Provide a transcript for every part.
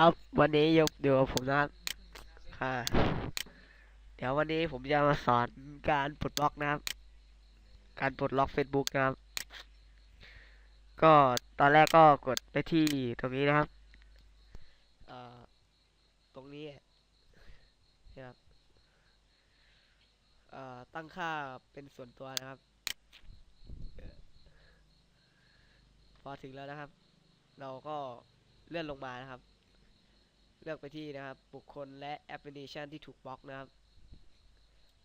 ครับ วันนี้ยกเดี๋ยวผมนะครับค่ะ เดี๋ยววันนี้ผมจะมาสอนการปลดล็อกนะครับ การปลดล็อก Facebook นะครับ ก็ตอนแรกก็กดไปที่ตรงนี้นะครับตรงนี้นะครับตั้งค่าเป็นส่วนตัวนะครับ พอถึงแล้วนะครับ เราก็เลื่อนลงมานะครับ เลือกไปที่นะครับบุคคลและแอปพลิเคชันที่ถูกบล็อกนะครับ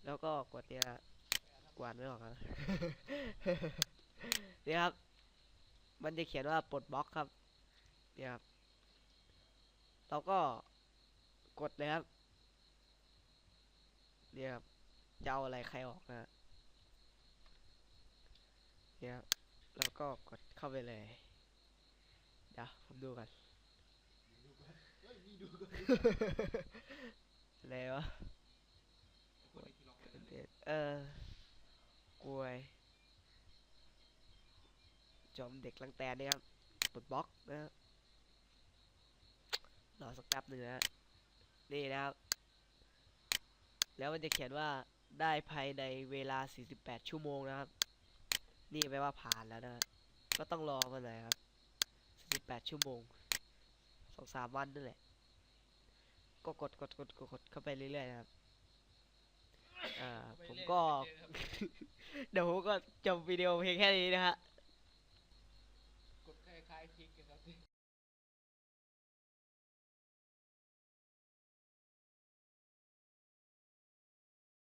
แล้วก็กดเนี่ยกวาดไม่ออกครับนี่ครับ มันจะเขียนว่าปลดบล็อกครับเนี่ยครับเราก็กดเลยครับเนี่ยครับจะเอาอะไรใครออกนะเนี่ยครับแล้วก็กดเข้าไปเลย เดี๋ยวผมดูกัน อะไรวะเออกลวยจอมเด็กลังแตนนี่ครับปลดบล็อกนะรอสักแป๊บหนึ่งนะนี่นะครับ แล้วมันจะเขียนว่าได้ภายในเวลา 48 ชั่วโมงนะครับ นี่แปลว่าผ่านแล้วนะ ก็ต้องรอมันหน่อยครับ 48 ชั่วโมงสองสามวันนั่นแหละ ก็กดกดกดกดกดเข้าไปเรื่อยๆนะครับอ่าผมก็ เดี๋ยวผมก็จบวิดีโอเพียงแค่นี้นะฮะ